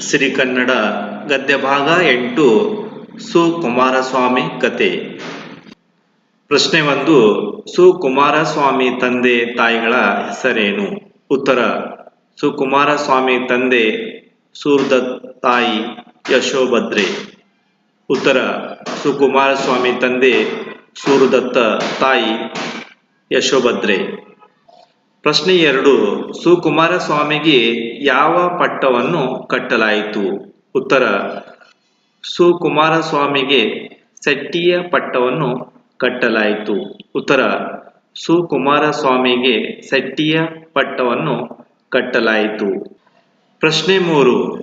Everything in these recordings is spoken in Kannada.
ಸಿರಿಕನ್ನಡ ಗದ್ಯ ಭಾಗ ಎಂಟು ಸು ಕುಮಾರಸ್ವಾಮಿ ಕತೆ. ಪ್ರಶ್ನೆ ಒಂದು, ಸು ಕುಮಾರಸ್ವಾಮಿ ತಂದೆ ತಾಯಿಗಳ ಹೆಸರೇನು? ಉತ್ತರ, ಸು ಕುಮಾರಸ್ವಾಮಿ ತಂದೆ ಸೂರ್ದತ್ ತಾಯಿ ಯಶೋಭದ್ರೆ. ಉತ್ತರ, ಸು ಕುಮಾರಸ್ವಾಮಿ ತಂದೆ ಸೂರ್ದತ್ತ ತಾಯಿ ಯಶೋಭದ್ರೆ. ಪ್ರಶ್ನೆ ಎರಡು, ಸುಕುಮಾರಸ್ವಾಮಿಗೆ ಯಾವ ಪಟ್ಟವನ್ನು ಕಟ್ಟಲಾಯಿತು? ಉತ್ತರ ಸುಕುಮಾರ ಸ್ವಾಮಿಗೆ ಸೆಟ್ಟಿಯ ಪಟ್ಟವನ್ನು ಕಟ್ಟಲಾಯಿತು. ಉತ್ತರ ಸುಕುಮಾರ ಸ್ವಾಮಿಗೆ ಸೆಟ್ಟಿಯ ಪಟ್ಟವನ್ನು ಕಟ್ಟಲಾಯಿತು. ಪ್ರಶ್ನೆ ಮೂರು,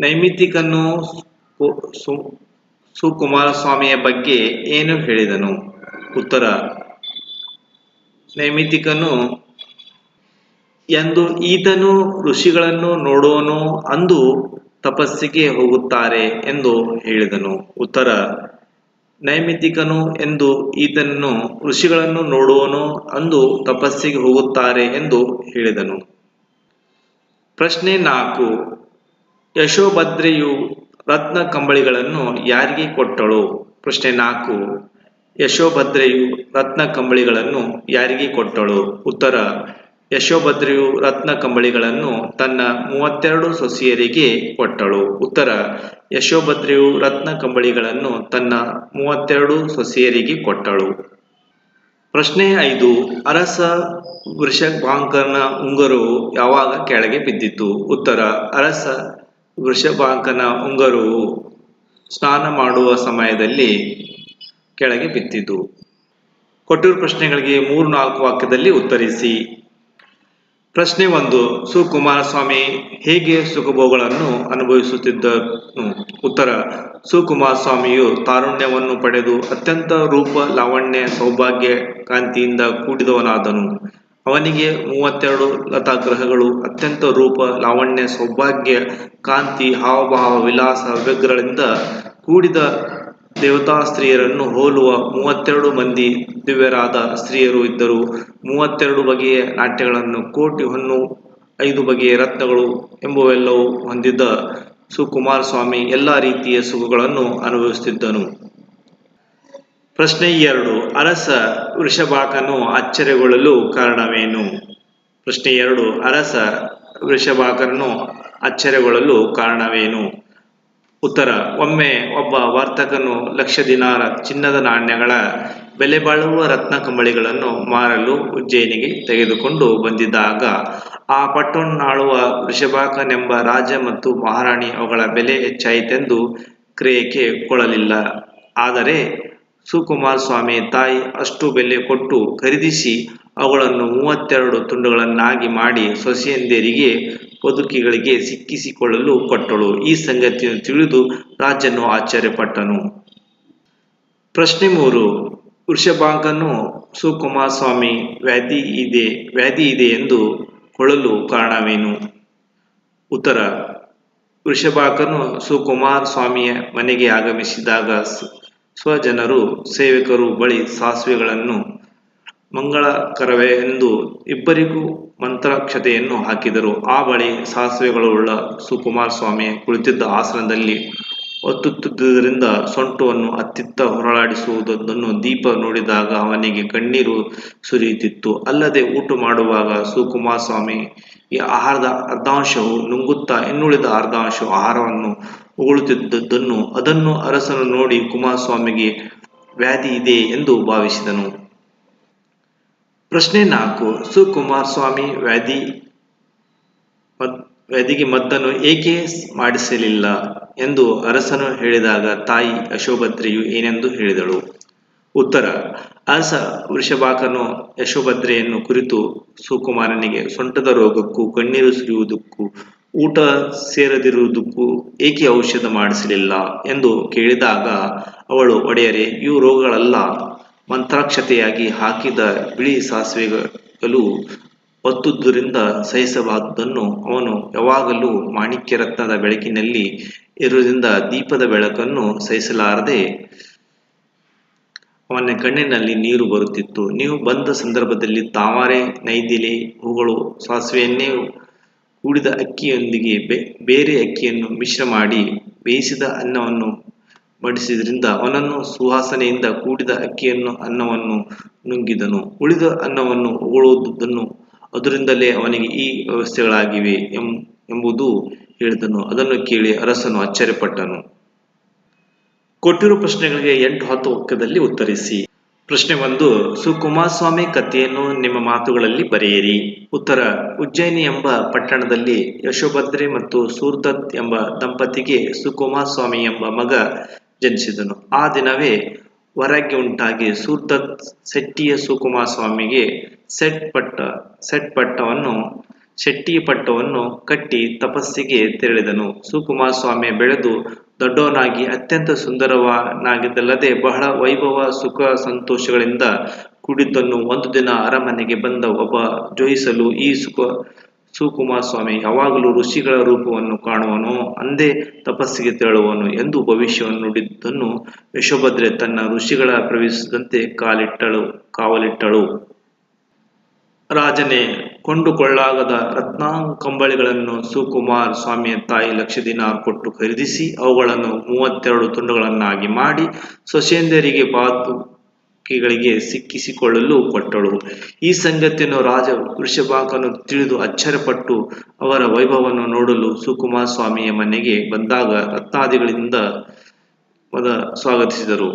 ನೈಮಿತ್ತಿಕನ್ನು ಸುಕುಮಾರ ಸ್ವಾಮಿಯ ಬಗ್ಗೆ ಏನು ಹೇಳಿದನು? ಉತ್ತರ ನೈಮಿತಿಕನು ಎಂದು ಈತನು ಋಷಿಗಳನ್ನು ನೋಡೋನು ಅಂದು ತಪಸ್ಸಿಗೆ ಹೋಗುತ್ತಾರೆ ಎಂದು ಹೇಳಿದನು. ಉತ್ತರ ನೈಮಿತಿಕನು ಎಂದು ಈತನನ್ನು ಋಷಿಗಳನ್ನು ನೋಡುವನು, ಅಂದು ತಪಸ್ಸಿಗೆ ಹೋಗುತ್ತಾರೆ ಎಂದು ಹೇಳಿದನು. ಪ್ರಶ್ನೆ ನಾಲ್ಕು, ಯಶೋಭದ್ರೆಯು ರತ್ನ ಕಂಬಳಿಗಳನ್ನು ಯಾರಿಗೆ ಕೊಟ್ಟಳು? ಪ್ರಶ್ನೆ ನಾಲ್ಕು ಯಶೋಭದ್ರೆಯು ರತ್ನ ಕಂಬಳಿಗಳನ್ನು ಯಾರಿಗೆ ಕೊಟ್ಟಳು? ಉತ್ತರ, ಯಶೋಭದ್ರೆಯು ರತ್ನ ಕಂಬಳಿಗಳನ್ನು ತನ್ನ ಮೂವತ್ತೆರಡು ಸೊಸಿಯರಿಗೆ ಕೊಟ್ಟಳು. ಉತ್ತರ, ಯಶೋಭದ್ರೆಯು ರತ್ನ ಕಂಬಳಿಗಳನ್ನು ತನ್ನ ಮೂವತ್ತೆರಡು ಸೊಸಿಯರಿಗೆ ಕೊಟ್ಟಳು. ಪ್ರಶ್ನೆ ಐದು, ಅರಸ ವೃಷಭಾಂಕನ ಉಂಗರು ಯಾವಾಗ ಕೆಳಗೆ ಬಿದ್ದಿತು ಉತ್ತರ, ಅರಸ ವೃಷಭಾಂಕನ ಉಂಗರು ಸ್ನಾನ ಮಾಡುವ ಸಮಯದಲ್ಲಿ ಕೆಳಗೆ ಬಿದ್ದಿದ್ದು. ಕೊಟ್ಟಿರುವ ಪ್ರಶ್ನೆಗಳಿಗೆ ಮೂರು ನಾಲ್ಕು ವಾಕ್ಯದಲ್ಲಿ ಉತ್ತರಿಸಿ. ಪ್ರಶ್ನೆ ಒಂದು, ಸುಕುಮಾರಸ್ವಾಮಿ ಹೇಗೆ ಸುಖಭೋಗಗಳನ್ನು ಅನುಭವಿಸುತ್ತಿದ್ದನು ಉತ್ತರ, ಸುಕುಮಾರಸ್ವಾಮಿಯು ತಾರುಣ್ಯವನ್ನು ಪಡೆದು ಅತ್ಯಂತ ರೂಪ, ಲಾವಣ್ಯ, ಸೌಭಾಗ್ಯ, ಕಾಂತಿಯಿಂದ ಕೂಡಿದವನಾದನು. ಅವನಿಗೆ ಮೂವತ್ತೆರಡು ಲತಾಗ್ರಹಗಳು, ಅತ್ಯಂತ ರೂಪ, ಲಾವಣ್ಯ, ಸೌಭಾಗ್ಯ, ಕಾಂತಿ, ಹಾವಭಾವ, ವಿಲಾಸ, ವ್ಯಗ್ರಗಳಿಂದ ಕೂಡಿದ ದೇವತಾ ಸ್ತ್ರೀಯರನ್ನು ಹೋಲುವ ಮೂವತ್ತೆರಡು ಮಂದಿ ದಿವ್ಯರಾದ ಸ್ತ್ರೀಯರು ಇದ್ದರು. ಮೂವತ್ತೆರಡು ಬಗೆಯ ನಾಟ್ಯಗಳನ್ನು ಕೋಟಿ ಹೊನ್ನು, ಐದು ಬಗೆಯ ರತ್ನಗಳು ಎಂಬುವೆಲ್ಲವೂ ಹೊಂದಿದ್ದ ಸುಕುಮಾರಸ್ವಾಮಿ ಎಲ್ಲ ರೀತಿಯ ಸುಖಗಳನ್ನು ಅನುಭವಿಸುತ್ತಿದ್ದನು. ಪ್ರಶ್ನೆ ಎರಡು, ಅರಸ ವೃಷಭಾಕನು ಅಚ್ಚರಿಗೊಳ್ಳಲು ಕಾರಣವೇನು? ಪ್ರಶ್ನೆ ಎರಡು, ಅರಸ ವೃಷಭಾಕನು ಅಚ್ಚರಿಗೊಳ್ಳಲು ಕಾರಣವೇನು? ಉತ್ತರ, ಒಮ್ಮೆ ಒಬ್ಬ ವರ್ತಕನು ಲಕ್ಷ ದಿನಾರ ಚಿನ್ನದ ನಾಣ್ಯಗಳ ಬೆಲೆ ಬಾಳುವ ರತ್ನ ಕಂಬಳಿಗಳನ್ನು ಮಾರಲು ಉಜ್ಜಯಿನಿಗೆ ತೆಗೆದುಕೊಂಡು ಬಂದಿದ್ದಾಗ, ಆ ಪಟ್ಟಣಾಳುವ ವೃಷಭಾಕನೆಂಬ ರಾಜ ಮತ್ತು ಮಹಾರಾಣಿ ಅವುಗಳ ಬೆಲೆ ಹೆಚ್ಚಾಯಿತೆಂದು ಕ್ರಿಯೆಗೆ ಕೊಳ್ಳಲಿಲ್ಲ ಆದರೆ ಸುಕುಮಾರ್ ಸ್ವಾಮಿ ತಾಯಿ ಅಷ್ಟು ಬೆಲೆ ಕೊಟ್ಟು ಖರೀದಿಸಿ ಅವುಗಳನ್ನು ಮೂವತ್ತೆರಡು ತುಂಡುಗಳನ್ನಾಗಿ ಮಾಡಿ ಸೊಸೆಯಂದಿರಿಗೆ ಬದುಕಿಗಳಿಗೆ ಸಿಕ್ಕಿಸಿಕೊಳ್ಳಲು ಕೊಟ್ಟಳು. ಈ ಸಂಗತಿಯನ್ನು ತಿಳಿದು ರಾಜನು ಆಶ್ಚರ್ಯಪಟ್ಟನು. ಪ್ರಶ್ನೆ ಮೂರು. ವೃಷಭಾಂಗನು ಸುಕುಮಾರ ಸ್ವಾಮಿ, ವ್ಯಾಧಿ ಇದೆ ವ್ಯಾಧಿ ಇದೆ ಎಂದು ಕೊಳ್ಳಲು ಕಾರಣವೇನು? ಉತ್ತರ. ವೃಷಭಾಕನು ಸುಕುಮಾರ ಸ್ವಾಮಿಯ ಮನೆಗೆ ಆಗಮಿಸಿದಾಗ ಸ್ವಜನರು ಸೇವಕರು ಬಳಿ ಸಾಸಿವೆಗಳನ್ನು ಮಂಗಳಕರವೇ ಎಂದು ಇಬ್ಬರಿಗೂ ಮಂತ್ರಾಕ್ಷತೆಯನ್ನು ಹಾಕಿದರು. ಆ ಬಳಿ ಸಾಸಿವೆಗಳುಳ್ಳ ಸುಕುಮಾರ್ ಸ್ವಾಮಿ ಕುಳಿತಿದ್ದ ಆಸನದಲ್ಲಿ ಒತ್ತುತ್ತಿದ್ದುದರಿಂದ ಸೊಂಟವನ್ನು ಅತ್ತಿತ್ತ ಹೊರಳಾಡಿಸುವುದನ್ನು ದೀಪ ನೋಡಿದಾಗ ಅವನಿಗೆ ಕಣ್ಣೀರು ಸುರಿಯುತ್ತಿತ್ತು. ಅಲ್ಲದೆ ಊಟ ಮಾಡುವಾಗ ಸುಕುಮಾರ ಸ್ವಾಮಿ ಈ ಆಹಾರದ ಅರ್ಧಾಂಶವು ನುಂಗುತ್ತಾ ಇನ್ನುಳಿದ ಅರ್ಧಾಂಶವು ಆಹಾರವನ್ನು ಉಗುಳುತ್ತಿದ್ದುದನ್ನು ಅದನ್ನು ಅರಸನು ನೋಡಿ ಕುಮಾರಸ್ವಾಮಿಗೆ ವ್ಯಾಧಿ ಇದೆ ಎಂದು ಭಾವಿಸಿದನು. ಪ್ರಶ್ನೆ ನಾಲ್ಕು. ಸುಕುಮಾರಸ್ವಾಮಿ ವ್ಯಾಧಿ ವ್ಯಾಧಿಗೆ ಮದ್ದನ್ನು ಏಕೆ ಮಾಡಿಸಲಿಲ್ಲ ಎಂದು ಅರಸನು ಹೇಳಿದಾಗ ತಾಯಿ ಯಶೋಭದ್ರೆಯು ಏನೆಂದು ಹೇಳಿದಳು. ಉತ್ತರ, ಅರಸ ವೃಷಭಾಕನು ಯಶೋಭದ್ರೆಯನ್ನು ಕುರಿತು ಸುಕುಮಾರನಿಗೆ ಸೊಂಟದ ರೋಗಕ್ಕೂ ಕಣ್ಣೀರು ಸುರಿಯುವುದಕ್ಕೂ ಊಟ ಸೇರದಿರುವುದಕ್ಕೂ ಏಕೆ ಔಷಧ ಮಾಡಿಸಲಿಲ್ಲ ಎಂದು ಕೇಳಿದಾಗ ಅವಳು, ಒಡೆಯರೆ, ಇವು ರೋಗಗಳಲ್ಲ. ಮಂತ್ರಾಕ್ಷತೆಯಾಗಿ ಹಾಕಿದ ಬಿಳಿ ಸಾಸಿವೆಗಳು ಒತ್ತುದರಿಂದ ಸಹಿಸಬಾರದನ್ನು ಅವನು ಯಾವಾಗಲೂ ಮಾಣಿಕ್ಯ ರತ್ನದ ಬೆಳಕಿನಲ್ಲಿ ಇರುವುದರಿಂದ ದೀಪದ ಬೆಳಕನ್ನು ಸಹಿಸಲಾರದೆ ಅವನ ಕಣ್ಣಿನಲ್ಲಿ ನೀರು ಬರುತ್ತಿತ್ತು. ನೀವು ಬಂದ ಸಂದರ್ಭದಲ್ಲಿ ತಾವರೆ, ನೈದಿಲೆ, ಹೂಗಳು, ಸಾಸಿವೆಯನ್ನೇ ಕೂಡಿದ ಅಕ್ಕಿಯೊಂದಿಗೆ ಬೇರೆ ಅಕ್ಕಿಯನ್ನು ಮಿಶ್ರ ಮಾಡಿ ಬೇಯಿಸಿದ ಅನ್ನವನ್ನು ಬಡಿಸಿದ್ರಿಂದ ಅವನನ್ನು ಸುವಾಸನೆಯಿಂದ ಕೂಡಿದ ಅಕ್ಕಿಯನ್ನು ಅನ್ನವನ್ನು ನುಂಗಿದನು. ಉಳಿದ ಅನ್ನವನ್ನು ಉಗುಳುವುದನ್ನು ಅದರಿಂದಲೇ ಅವನಿಗೆ ಈ ವ್ಯವಸ್ಥೆಗಳಾಗಿವೆ ಎಂಬುದು ಹೇಳಿದನು. ಅದನ್ನು ಕೇಳಿ ಅರಸನು ಆಶ್ಚರ್ಯಪಟ್ಟನು. ಕೊಟ್ಟಿರುವ ಪ್ರಶ್ನೆಗಳಿಗೆ ಎಂಟು ಹತ್ತು ಒಕ್ಕದಲ್ಲಿ ಉತ್ತರಿಸಿ. ಪ್ರಶ್ನೆ ಒಂದು, ಸುಕುಮಾರಸ್ವಾಮಿ ಕಥೆಯನ್ನು ನಿಮ್ಮ ಮಾತುಗಳಲ್ಲಿ ಬರೆಯಿರಿ. ಉತ್ತರ, ಉಜ್ಜಯಿನಿ ಎಂಬ ಪಟ್ಟಣದಲ್ಲಿ ಯಶೋಭದ್ರೆ ಮತ್ತು ಸೂರ್ದತ್ ಎಂಬ ದಂಪತಿಗೆ ಸುಕುಮಾರಸ್ವಾಮಿ ಎಂಬ ಮಗ ಜನಿಸಿದನು. ಆ ದಿನವೇ ಹೊರಗೆ ಉಂಟಾಗಿ ಸೂರ್ದತ್ ಶೆಟ್ಟಿಯ ಸುಕುಮಾರ ಸ್ವಾಮಿಗೆ ಸೆಟ್ ಪಟ್ಟ, ಸೆಟ್ ಪಟ್ಟವನ್ನು, ಶೆಟ್ಟಿ ಪಟ್ಟವನ್ನು ಕಟ್ಟಿ ತಪಸ್ಸಿಗೆ ತೆರಳಿದನು. ಸುಕುಮಾರಸ್ವಾಮಿ ಬೆಳೆದು ದೊಡ್ಡವನಾಗಿ ಅತ್ಯಂತ ಸುಂದರವನಾಗಿದ್ದಲ್ಲದೆ ಬಹಳ ವೈಭವ, ಸುಖ, ಸಂತೋಷಗಳಿಂದ ಕೂಡಿದ್ದನ್ನು ಒಂದು ದಿನ ಅರಮನೆಗೆ ಬಂದ ಒಬ್ಬ ಜೋಯಿಸಲು ಈ ಸುಖ ಸುಕುಮಾರಸ್ವಾಮಿ ಯಾವಾಗಲೂ ಋಷಿಗಳ ರೂಪವನ್ನು ಕಾಣುವನು, ಅಂದೇ ತಪಸ್ಸಿಗೆ ತೆರಳುವನು ಎಂದು ಭವಿಷ್ಯವನ್ನು ನುಡಿದ್ದನ್ನು ಯಶೋಭದ್ರೆ ತನ್ನ ಋಷಿಗಳ ಪ್ರವೇಶಿಸಿದಂತೆ ಕಾಲಿಟ್ಟಳು, ಕಾವಲಿಟ್ಟಳು. ರಾಜನೇ, ಕೊಂಡುಕೊಳ್ಳಾಗದ ರತ್ನಾಂಕಂಬಳಿಗಳನ್ನು ಸುಕುಮಾರ್ ಸ್ವಾಮಿಯ ತಾಯಿ ಲಕ್ಷ ದಿನ ಕೊಟ್ಟು ಖರೀದಿಸಿ, ಅವುಗಳನ್ನು ಮೂವತ್ತೆರಡು ತುಂಡುಗಳನ್ನಾಗಿ ಮಾಡಿ ಸೊಸೆಯಂದರಿಗೆ ಬಾತುಕಿಗಳಿಗೆ ಸಿಕ್ಕಿಸಿಕೊಳ್ಳಲು ಕೊಟ್ಟಳು. ಈ ಸಂಗತಿಯನ್ನು ರಾಜ ವೃಷಭಾಕನು ತಿಳಿದು ಅಚ್ಚರಪಟ್ಟು ಅವರ ವೈಭವವನ್ನು ನೋಡಲು ಸುಕುಮಾರ ಸ್ವಾಮಿಯ ಮನೆಗೆ ಬಂದಾಗ ರತ್ನಾದಿಗಳಿಂದ ಸ್ವಾಗತಿಸಿದರು.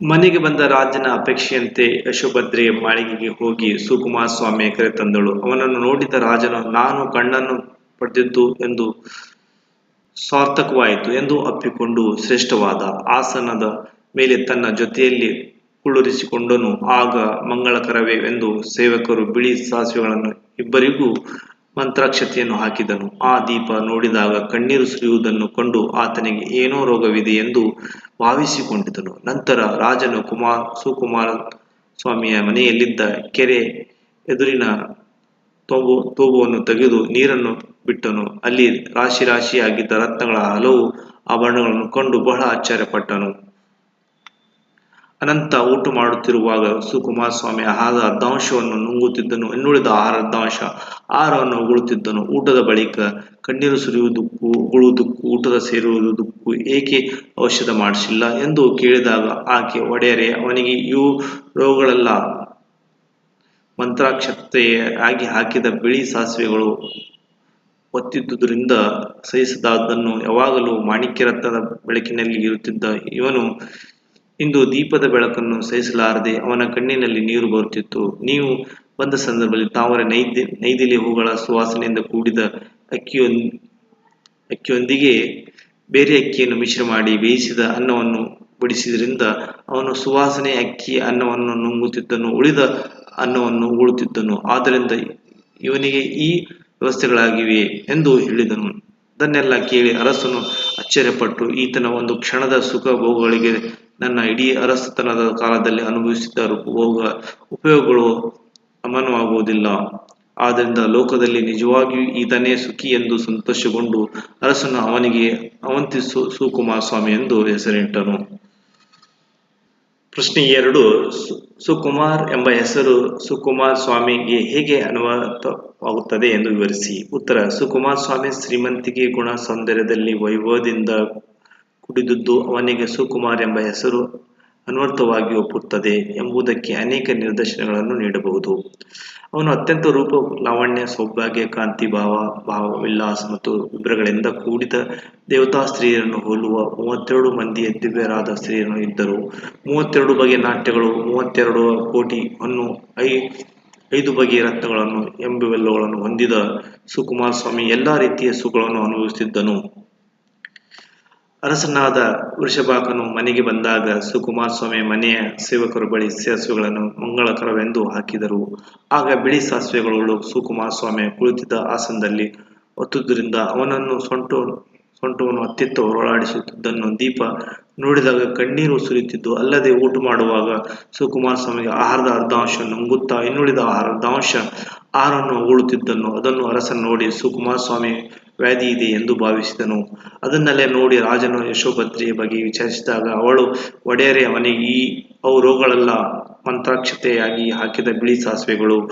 ಮನೆಗೆ ಬಂದ ರಾಜನ ಅಪೇಕ್ಷೆಯಂತೆ ಯಶೋಭದ್ರೆ ಮಾಳಿಗೆಗೆ ಹೋಗಿ ಸುಕುಮಾರ ಸ್ವಾಮಿಯ ಕರೆತಂದಳು ಅವನನ್ನು ನೋಡಿದ ರಾಜನು, ನಾನು ಕಣ್ಣನ್ನು ಪಡೆದಿದ್ದು ಎಂದು ಸಾರ್ಥಕವಾಯಿತು ಎಂದು ಅಪ್ಪಿಕೊಂಡು ಶ್ರೇಷ್ಠವಾದ ಆಸನದ ಮೇಲೆ ತನ್ನ ಜೊತೆಯಲ್ಲಿ ಕುಳ್ಳುರಿಸಿಕೊಂಡನು. ಆಗ ಮಂಗಳಕರವೇ ಎಂದು ಸೇವಕರು ಬಿಳಿ ಸಾಸಿವೆಗಳನ್ನು ಇಬ್ಬರಿಗೂ ಮಂತ್ರಾಕ್ಷತೆಯನ್ನು ಹಾಕಿದನು. ಆ ದೀಪ ನೋಡಿದಾಗ ಕಣ್ಣೀರು ಸುರಿಯುವುದನ್ನು ಕಂಡು ಆತನಿಗೆ ಏನೋ ರೋಗವಿದೆ ಎಂದು ಭಾವಿಸಿಕೊಂಡಿದ್ದನು. ನಂತರ ರಾಜನು ಕುಮಾರ್, ಸುಕುಮಾರ ಸ್ವಾಮಿಯ ಮನೆಯಲ್ಲಿದ್ದ ಕೆರೆ ಎದುರಿನ ತೋಬು, ತೋಬುವನ್ನು ತೆಗೆದು ನೀರನ್ನು ಬಿಟ್ಟನು. ಅಲ್ಲಿ ರಾಶಿ ರಾಶಿಯಾಗಿದ್ದ ರತ್ನಗಳ ಹಲವು ಆಭರಣಗಳನ್ನು ಕಂಡು ಬಹಳ ಆಶ್ಚರ್ಯಪಟ್ಟನು. ಅನಂತ ಊಟ ಮಾಡುತ್ತಿರುವಾಗ ಸುಕುಮಾರ ಸ್ವಾಮಿ ಆಹಾರದ ಅರ್ಧಾಂಶವನ್ನು ನುಂಗುತ್ತಿದ್ದನು. ಇನ್ನುಳಿದ ಆಹಾರ ಅರ್ಧಾಂಶ ಆಹಾರವನ್ನು ಉಗುಳುತ್ತಿದ್ದನು. ಊಟದ ಬಳಿಕ ಕಣ್ಣೀರು ಸುರಿಯುವುದಕ್ಕೂ, ಉಗುಳುವುದಕ್ಕೂ, ಊಟದ ಸೇರುವುದಕ್ಕೂ ಏಕೆ ಔಷಧ ಮಾಡಿಸಿಲ್ಲ ಎಂದು ಕೇಳಿದಾಗ ಆಕೆ, ಒಡೆಯರೆ, ಅವನಿಗೆ ಇವು ರೋಗಗಳೆಲ್ಲ. ಮಂತ್ರಾಕ್ಷತೆಯಾಗಿ ಹಾಕಿದ ಬಿಳಿ ಸಾಸಿವೆಗಳು ಒತ್ತಿದ್ದುದರಿಂದ ಸಹಿಸದಾದನ್ನು ಯಾವಾಗಲೂ ಮಾಣಿಕ್ಯ ರತ್ನದ ಬೆಳಕಿನಲ್ಲಿ ಇರುತ್ತಿದ್ದ ಇವನು ಇಂದು ದೀಪದ ಬೆಳಕನ್ನು ಸಹಿಸಲಾರದೆ ಅವನ ಕಣ್ಣಿನಲ್ಲಿ ನೀರು ಬರುತ್ತಿತ್ತು. ನೀವು ಬಂದ ಸಂದರ್ಭದಲ್ಲಿ ತಾವರೆ ನೈದ್ಯ, ನೈದಿಲಿ ಹೂಗಳ ಸುವಾಸನೆಯಿಂದ ಕೂಡಿದ ಅಕ್ಕಿಯೊಂದ್, ಅಕ್ಕಿಯೊಂದಿಗೆ ಬೇರೆ ಅಕ್ಕಿಯನ್ನು ಮಿಶ್ರ ಮಾಡಿ ಬೇಯಿಸಿದ ಅನ್ನವನ್ನು ಬಡಿಸಿದ್ರಿಂದ ಅವನು ಸುವಾಸನೆ ಅಕ್ಕಿ ಅನ್ನವನ್ನು ನುಂಗುತ್ತಿದ್ದನು, ಉಳಿದ ಅನ್ನವನ್ನು ಉಳುತ್ತಿದ್ದನು ಆದ್ದರಿಂದ ಇವನಿಗೆ ಈ ವ್ಯವಸ್ಥೆಗಳಾಗಿವೆ ಎಂದು ಹೇಳಿದನು. ಅದನ್ನೆಲ್ಲ ಕೇಳಿ ಅರಸನು ಆಶ್ಚರ್ಯಪಟ್ಟು, ಈತನ ಒಂದು ಕ್ಷಣದ ಸುಖ ಭೋಗಗಳಿಗೆ ನನ್ನ ಇಡೀ ಅರಸತನದ ಕಾಲದಲ್ಲಿ ಅನುಭವಿಸಿದ ಭೋಗ ಉಪಯೋಗಗಳು ಸಮಾನವಾಗುವುದಿಲ್ಲ ಆದ್ದರಿಂದ ಲೋಕದಲ್ಲಿ ನಿಜವಾಗಿಯೂ ಈತನೇ ಸುಖಿ ಎಂದು ಸಂತೋಷಗೊಂಡು ಅರಸನು ಅವನಿಗೆ ಅವಂತಿ ಸುಕುಮಾರ ಸ್ವಾಮಿ ಎಂದು ಹೆಸರಿಟ್ಟನು. ಪ್ರಶ್ನೆ ಎರಡು ಸುಕುಮಾರ್ ಎಂಬ ಹೆಸರು ಸುಕುಮಾರ್ ಸ್ವಾಮಿಗೆ ಹೇಗೆ ಅನುವಾದವಾಗುತ್ತದೆ ಎಂದು ವಿವರಿಸಿ. ಉತ್ತರ ಸುಕುಮಾರ್ ಸ್ವಾಮಿ ಶ್ರೀಮಂತಿಕೆ ಗುಣ ಸೌಂದರ್ಯದಲ್ಲಿ ವೈಭವದಿಂದ ಕುಡಿದುದ್ದು ಅವನಿಗೆ ಸುಕುಮಾರ್ ಎಂಬ ಹೆಸರು ಅನ್ವರ್ಥವಾಗಿ ಒಪ್ಪುತ್ತದೆ ಎಂಬುದಕ್ಕೆ ಅನೇಕ ನಿದರ್ಶನಗಳನ್ನು ನೀಡಬಹುದು. ಅವನು ಅತ್ಯಂತ ರೂಪ, ಲಾವಣ್ಯ, ಸೌಭಾಗ್ಯ, ಕಾಂತಿ ಭಾವ ಭಾವ ವಿಲಾಸ ಮತ್ತು ವಿಭ್ರಗಳಿಂದ ಕೂಡಿದ ದೇವತಾ ಸ್ತ್ರೀಯರನ್ನು ಹೋಲುವ ಮೂವತ್ತೆರಡು ಮಂದಿ ದಿವ್ಯರಾದ ಸ್ತ್ರೀಯರನ್ನು ಇದ್ದರು. ಮೂವತ್ತೆರಡು ಬಗೆಯ ನಾಟ್ಯಗಳು, ಮೂವತ್ತೆರಡು ಕೋಟಿ ಅನ್ನು ಐ, ಐದು ಬಗೆಯ ರತ್ನಗಳನ್ನು, ಎಂಬುವೆಲ್ಲಗಳನ್ನು ಹೊಂದಿದ ಸುಕುಮಾರ ಸ್ವಾಮಿ ಎಲ್ಲಾ ರೀತಿಯ ಸುಖಗಳನ್ನು ಅನುಭವಿಸುತ್ತಿದ್ದನು. ಅರಸನಾದ ವೃಷಭಾಕನು ಮನೆಗೆ ಬಂದಾಗ ಸುಕುಮಾರ ಸ್ವಾಮಿ ಮನೆಯ ಸೇವಕರು ಬಳಿ ಸಾಸಿವೆಗಳನ್ನು ಮಂಗಳಕರವೆಂದು ಹಾಕಿದರು. ಆಗ ಬಿಳಿ ಸಾಸಿವೆಗಳು ಸುಕುಮಾರ ಸ್ವಾಮಿ ಕುಳಿತಿದ್ದ ಆಸನದಲ್ಲಿ ಒತ್ತುದರಿಂದ ಅವನನ್ನು ಸೊಂಟ, ಸೊಂಟವನ್ನು ಅತ್ತಿತ್ತ ಹೊರಳಾಡಿಸುತ್ತಿದ್ದನ್ನು ದೀಪ ನೋಡಿದಾಗ ಕಣ್ಣೀರು ಸುರಿಯುತ್ತಿದ್ದು ಅಲ್ಲದೆ ಊಟ ಮಾಡುವಾಗ ಸುಕುಮಾರ ಸ್ವಾಮಿಗೆ ಆಹಾರದ ಅರ್ಧಾಂಶ ನುಂಗುತ್ತಾ ಇನ್ನುಳಿದ ಅರ್ಧಾಂಶ ಆಹಾರವನ್ನು ಉಗುಳುತ್ತಿದ್ದನು. ಅದನ್ನು ಅರಸನು ನೋಡಿ ಸುಕುಮಾರ ಸ್ವಾಮಿ ವ್ಯಾಧಿ ಇದೆ ಎಂದು ಭಾವಿಸಿದನು. ಅದನ್ನಲ್ಲೇ ನೋಡಿ ರಾಜನು ಯಶೋಭದ್ರಿಯ ಬಗ್ಗೆ ವಿಚಾರಿಸಿದಾಗ, ಅವಳು, ಒಡೆಯರೆ, ಅವನಿಗೆ ಈ ಅವು ರೋಗಗಳೆಲ್ಲ ಮಂತ್ರಾಕ್ಷತೆಯಾಗಿ ಹಾಕಿದ ಬಿಳಿ ಸಾಸಿವೆಗಳು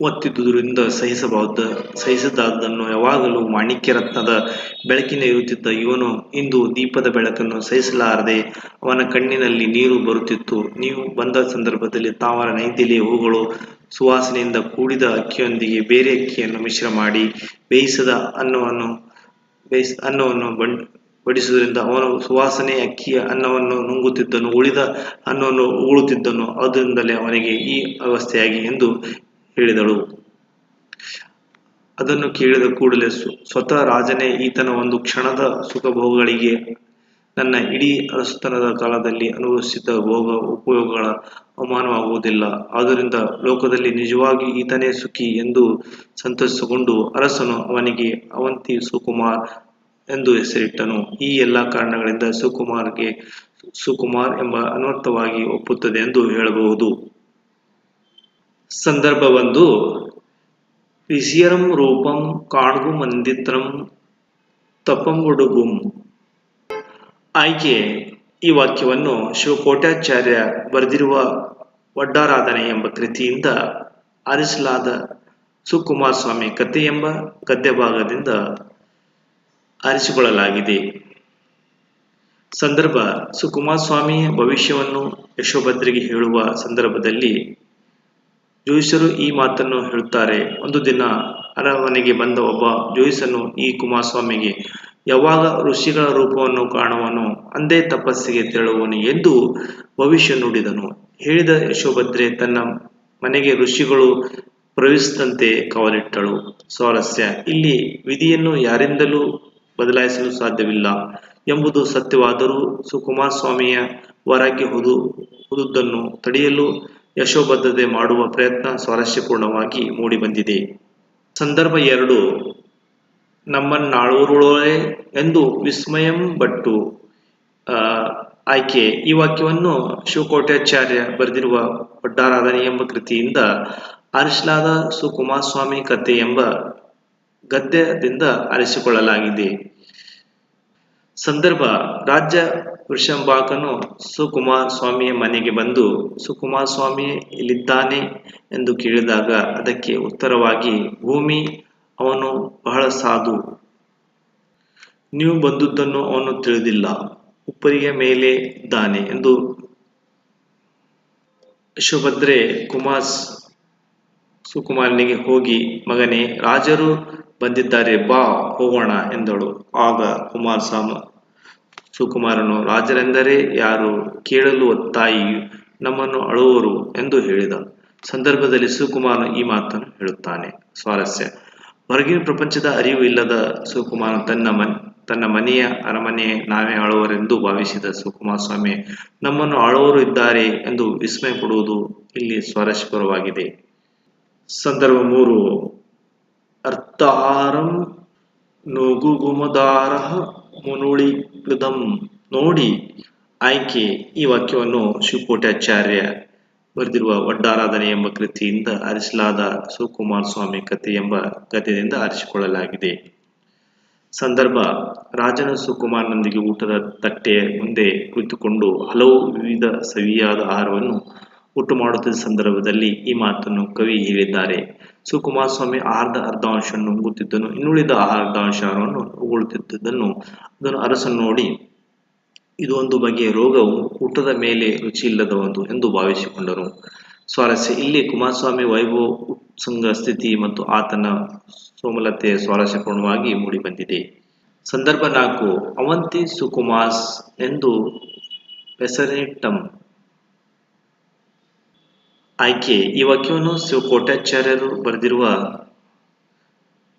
ಒತ್ತಿದ್ದುದರಿಂದ ಸಹಿಸಬಹುದ ಸಹಿಸದಾದನ್ನು ಯಾವಾಗಲೂ ಮಾಣಿಕ್ಯ ರತ್ನದ ಬೆಳಕಿನ ಇರುತ್ತಿದ್ದ ಇವನು ಇಂದು ದೀಪದ ಬೆಳಕನ್ನು ಸಹಿಸಲಾರದೆ ಅವನ ಕಣ್ಣಿನಲ್ಲಿ ನೀರು ಬರುತ್ತಿತ್ತು. ನೀವು ಬಂದ ಸಂದರ್ಭದಲ್ಲಿ ತಾವರ ನೈದಿಲೆ ಹೂಗಳು ಸುವಾಸನೆಯಿಂದ ಕೂಡಿದ ಅಕ್ಕಿಯೊಂದಿಗೆ ಬೇರೆ ಅಕ್ಕಿಯನ್ನು ಮಿಶ್ರ ಮಾಡಿ ಬೇಯಿಸದ ಅನ್ನವನ್ನು ಬೇಯಿಸ ಅನ್ನವನ್ನು ಬಂ ಬಡಿಸುವುದರಿಂದ ಅವನು ಸುವಾಸನೆ ಅಕ್ಕಿಯ ಅನ್ನವನ್ನು ನುಂಗುತ್ತಿದ್ದನು, ಉಳಿದ ಅನ್ನವನ್ನು ಉಗುಳುತ್ತಿದ್ದನು ಅದರಿಂದಲೇ ಅವನಿಗೆ ಈ ಅವಸ್ಥೆಯಾಗಿ ಎಂದು ಹೇಳಿದಳು. ಅದನ್ನು ಕೇಳಿದ ಕೂಡಲೇ ಸ್ವತಃ ರಾಜನೇ ಈತನ ಒಂದು ಕ್ಷಣದ ಸುಖಭೋಗಗಳಿಗೆ ನನ್ನ ಇಡೀ ಅರಸುತನದ ಕಾಲದಲ್ಲಿ ಅನುಭವಿಸಿದ ಭೋಗ ಉಪಯೋಗಗಳ ಅವಮಾನವಾಗುವುದಿಲ್ಲ. ಆದ್ದರಿಂದ ಲೋಕದಲ್ಲಿ ನಿಜವಾಗಿ ಈತನೇ ಸುಖಿ ಎಂದು ಸಂತೋಷಗೊಂಡು ಅರಸನು ಅವನಿಗೆ ಅವಂತಿ ಸುಕುಮಾರ್ ಎಂದು ಹೆಸರಿಟ್ಟನು. ಈ ಎಲ್ಲ ಕಾರಣಗಳಿಂದ ಸುಕುಮಾರ್ಗೆ ಸುಕುಮಾರ್ ಎಂಬ ಅನರ್ಥವಾಗಿ ಒಪ್ಪುತ್ತದೆ ಎಂದು ಹೇಳಬಹುದು. ಸಂದರ್ಭ ಒಂದು ರಿಸಿಯರಂ ರೂಪಂ ಕಾಣ್ಗು ಮಂದಿತ್ರಂ ತಪಂಗುಡುಗುಂ ಆಯ್ಕೆ ಈ ವಾಕ್ಯವನ್ನು ಶಿವಕೋಟಾಚಾರ್ಯ ಬರೆದಿರುವ ವಡ್ಡಾರಾಧನೆ ಎಂಬ ಕೃತಿಯಿಂದ ಆರಿಸಲಾದ ಸುಕುಮಾರ್ ಸ್ವಾಮಿ ಕಥೆ ಎಂಬ ಗದ್ಯ ಭಾಗದಿಂದ ಆರಿಸಿಕೊಳ್ಳಲಾಗಿದೆ. ಸಂದರ್ಭ, ಸುಕುಮಾರ್ ಸ್ವಾಮಿಯ ಭವಿಷ್ಯವನ್ನು ಯಶೋಭದ್ರಿಗೆ ಹೇಳುವ ಸಂದರ್ಭದಲ್ಲಿ ಜೋಯಿಸರು ಈ ಮಾತನ್ನು ಹೇಳುತ್ತಾರೆ. ಒಂದು ದಿನ ಅರಮನೆಗೆ ಬಂದ ಒಬ್ಬ ಜೋಯಿಸನು ಈ ಕುಮಾರಸ್ವಾಮಿಗೆ ಯಾವಾಗ ಋಷಿಗಳ ರೂಪವನ್ನು ಕಾಣುವನು ಅಂದೇ ತಪಸ್ಸಿಗೆ ತೆರಳುವನು ಎಂದು ಭವಿಷ್ಯ ನುಡಿದನು. ಹೇಳಿದ ಯಶೋಭದ್ರೆ ತನ್ನ ಮನೆಗೆ ಋಷಿಗಳು ಪ್ರವೇಶಿಸಿದಂತೆ ಕವಲಿಟ್ಟಳು. ಸ್ವಾರಸ್ಯ, ಇಲ್ಲಿ ವಿಧಿಯನ್ನು ಯಾರಿಂದಲೂ ಬದಲಾಯಿಸಲು ಸಾಧ್ಯವಿಲ್ಲ ಎಂಬುದು ಸತ್ಯವಾದರೂ ಸುಕುಮಾರ ಸ್ವಾಮಿಯ ವರಕ್ಕೆ ಹುದು ಹುದುದನ್ನು ತಡೆಯಲು ಯಶೋಬದ್ಧತೆ ಮಾಡುವ ಪ್ರಯತ್ನ ಸ್ವಾರಸ್ಯಪೂರ್ಣವಾಗಿ ಮೂಡಿಬಂದಿದೆ. ಸಂದರ್ಭ ಎರಡು ನಮ್ಮನ್ನಾಳೂರುಳೇ ಎಂದು ವಿಸ್ಮಯಂ ಬಟ್ಟು ಆಯ್ಕೆ. ಈ ವಾಕ್ಯವನ್ನು ಶಿವಕೋಟ್ಯಾಚಾರ್ಯ ಬರೆದಿರುವ ಒಡ್ಡಾರಾಧನೆ ಎಂಬ ಕೃತಿಯಿಂದ ಆರಿಸಲಾದ ಸುಕುಮಾರಸ್ವಾಮಿ ಕಥೆ ಎಂಬ ಗದ್ಯದಿಂದ ಆರಿಸಿಕೊಳ್ಳಲಾಗಿದೆ ಸಂದರ್ಭ, ರಾಜ್ಯ ವೃಷಂಬಾಕನು ಸುಕುಮಾರ್ ಸ್ವಾಮಿಯ ಮನೆಗೆ ಬಂದು ಸುಕುಮಾರ್ ಸ್ವಾಮಿ ಇಲ್ಲಿದ್ದಾನೆ? ಎಂದು ಕೇಳಿದಾಗ ಅದಕ್ಕೆ ಉತ್ತರವಾಗಿ, ಭೂಮಿ ಅವನು ಬಹಳ ಸಾಧು. ನೀವು ಬಂದದ್ದನ್ನು ಅವನು ತಿಳಿದಿಲ್ಲ. ಉಪ್ಪರಿಗೆ ಮೇಲೆ ಇದ್ದಾನೆ ಎಂದು ಯಶೋಭದ್ರೆ ಕುಮಾರ್ ಸುಕುಮಾರನಿಗೆ ಹೋಗಿ, ಮಗನೇ, ರಾಜರು ಬಂದಿದ್ದಾರೆ, ಬಾ, ಹೋಗೋಣ ಎಂದಳು. ಆಗ ಕುಮಾರ್ ಸಾಮ ಸುಕುಮಾರನು, ರಾಜರೆಂದರೆ ಯಾರು? ಕೇಳಲು ಒತ್ತಾಯಿ ನಮ್ಮನ್ನು ಅಳುವರು ಎಂದು ಹೇಳಿದ ಸಂದರ್ಭದಲ್ಲಿ ಸುಕುಮಾರನು ಈ ಮಾತನ್ನು ಹೇಳುತ್ತಾನೆ. ಸ್ವಾರಸ್ಯ. ಹೊರಗಿನ ಪ್ರಪಂಚದ ಅರಿವು ಇಲ್ಲದ ಸುಕುಮಾರ ತನ್ನ ಮನ್, ತನ್ನ ಮನೆಯ ಅರಮನೆ ನಾವೇ ಆಳುವರೆಂದು ಭಾವಿಸಿದ ಸುಕುಮಾರ ಸ್ವಾಮಿ, ನಮ್ಮನ್ನು ಆಳುವರು ಇದ್ದಾರೆ ಎಂದು ವಿಸ್ಮಯ ಪಡುವುದು ಇಲ್ಲಿ ಸ್ವಾರಸ್ಯಕರವಾಗಿದೆ. ಸಂದರ್ಭ ಮೂರು. ಅರ್ಥಾರಂ ನುಗುಗುಮದಾರ ಮುನುಳಿ ಕೃದಂ ನೋಡಿ ಆಯ್ಕೆ ಈ ವಾಕ್ಯವನ್ನು ಶಿವಕೋಟ್ಯಾಚಾರ್ಯ ಬರೆದಿರುವ ಒಡ್ಡಾರಾಧನೆ ಎಂಬ ಕೃತಿಯಿಂದ ಆರಿಸಲಾದ ಸುಕುಮಾರ ಸ್ವಾಮಿ ಕಥೆ ಎಂಬ ಗದ್ಯದಿಂದ ಆರಿಸಿಕೊಳ್ಳಲಾಗಿದೆ. ಸಂದರ್ಭ, ರಾಜನ ಸುಕುಮಾರನೊಂದಿಗೆ ಊಟದ ತಟ್ಟೆಯ ಮುಂದೆ ಕುಳಿತುಕೊಂಡು ಹಲವು ವಿವಿಧ ಸವಿಯಾದ ಆಹಾರವನ್ನು ಊಟ ಮಾಡುತ್ತಿದ್ದ ಸಂದರ್ಭದಲ್ಲಿ ಈ ಮಾತನ್ನು ಕವಿ ಹೇಳಿದ್ದಾರೆ. ಸುಕುಮಾರ ಸ್ವಾಮಿ ಆಹಾರದ ಅರ್ಧಾಂಶವನ್ನು ನುಂಗುತ್ತಿದ್ದನು, ಇನ್ನುಳಿದ ಆಹಾರದ ಅಂಶವನ್ನು ಉಗುಳುತ್ತಿದ್ದುದನ್ನು ಅದನ್ನು ಅರಸನ್ನು ನೋಡಿ ಇದು ಒಂದು ಬಗೆಯ ರೋಗವು ಊಟದ ಮೇಲೆ ರುಚಿಯಿಲ್ಲದ ಒಂದು ಎಂದು ಭಾವಿಸಿಕೊಂಡನು ಸ್ವಾರಸ್ಯ, ಇಲ್ಲಿ ಕುಮಾರಸ್ವಾಮಿ ವೈಭವ ಉತ್ಸಂಗ ಸ್ಥಿತಿ ಮತ್ತು ಆತನ ಸೋಮಲತೆ ಸ್ವಾರಸ್ಯಪೂರ್ಣವಾಗಿ ಮೂಡಿಬಂದಿದೆ. ಸಂದರ್ಭ ನಾಲ್ಕು, ಅವಂತಿ ಸುಕುಮಾಸ್ ಎಂದು ಪೆಸರಿಟಮ್ ಆಯ್ಕೆ. ಈ ವಾಕ್ಯವನ್ನು ಶಿವಕೋಟಾಚಾರ್ಯರು ಬರೆದಿರುವ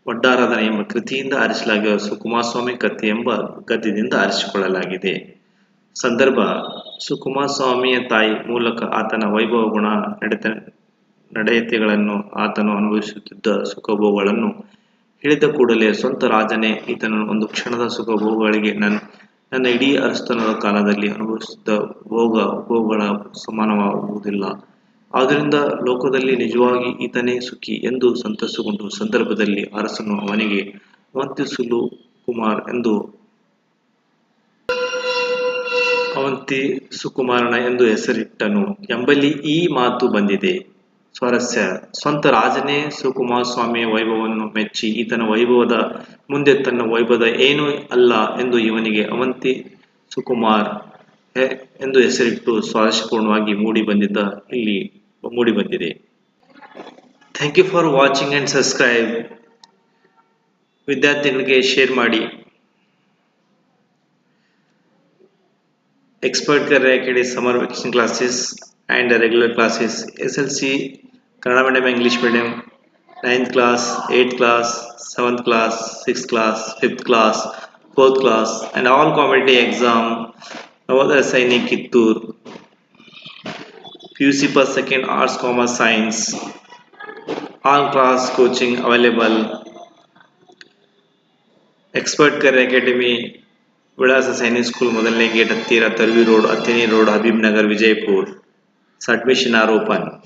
ಒಡ್ಡಾರಾಧನೆ ಎಂಬ ಕೃತಿಯಿಂದ ಆರಿಸಲಾಗಿರುವ ಸುಕುಮಾರಸ್ವಾಮಿ ಕಥೆ ಎಂಬ ಗದ್ಯದಿಂದ ಆರಿಸಿಕೊಳ್ಳಲಾಗಿದೆ. ಸಂದರ್ಭ. ಸುಕುಮಾರಸ್ವಾಮಿಯ ತಾಯಿ ಮೂಲಕ ಆತನ ವೈಭವ ಗುಣ ನಡೆತ ನಡೆಯತೆಗಳನ್ನು ಆತನು ಅನುಭವಿಸುತ್ತಿದ್ದ ಸುಖಭೋಗಗಳನ್ನು ಹೇಳಿದ ಕೂಡಲೇ ಸ್ವಂತ ರಾಜನೇ ಈತನನ್ನು ಒಂದು ಕ್ಷಣದ ಸುಖಭೋಗಗಳಿಗೆ ನನ್ನ ನನ್ನ ಇಡೀ ಅರಸ್ತನದ ಕಾಲದಲ್ಲಿ ಅನುಭವಿಸುತ್ತಿದ್ದ ಭೋಗ, ಭೋಗಗಳ ಸಮಾನವಾಗುವುದಿಲ್ಲ. ಆದ್ದರಿಂದ ಲೋಕದಲ್ಲಿ ನಿಜವಾಗಿ ಈತನೇ ಸುಖಿ ಎಂದು ಸಂತಸಗೊಂಡು ಸಂದರ್ಭದಲ್ಲಿ ಅರಸನು ಅವನಿಗೆ, ಅವಂತಿಸುಲು ಕುಮಾರ್ ಎಂದು ಅವಂತಿ ಸುಕುಮಾರನ ಎಂದು ಹೆಸರಿಟ್ಟನು. ಎಂಬಲ್ಲಿ ಈ ಮಾತು ಬಂದಿದೆ. ಸ್ವಾರಸ್ಯ, ಸ್ವಂತ ರಾಜನೇ ಸುಕುಮಾರ ಸ್ವಾಮಿಯ ವೈಭವವನ್ನು ಮೆಚ್ಚಿ, ಈತನ ವೈಭವದ ಮುಂದೆ ತನ್ನ ವೈಭವದ ಏನೂ ಅಲ್ಲ ಎಂದು ಇವನಿಗೆ ಅವಂತಿ ಸುಕುಮಾರ್ ಎಂದು ಹೆಸರಿಟ್ಟು ಸ್ವಾರಸ್ಯಪೂರ್ಣವಾಗಿ ಮೂಡಿ ಬಂದಿದ್ದ, ಇಲ್ಲಿ ಮೂಡಿ ಬಂದಿದೆ. Thank you for watching and subscribe ವಿದ್ಯಾರ್ಥಿಗಳಿಗೆ ಶೇರ್ ಮಾಡಿ. एक्सपर्ट कर रहे हैं कि summer vacation classes and regular classes SLC Kannada medium English medium ninth class eighth class seventh class six class fifth class fourth class and all competitive exam Navodaya Sainik Kittur P पर second arts commerce science all class coaching available expert कर रहे अकेडमी विलास सैनिक स्कूल मोदलने गेट हत्तीरा तरवी road अत्यनी road, Habibnagar, Vijayapur. Admission are open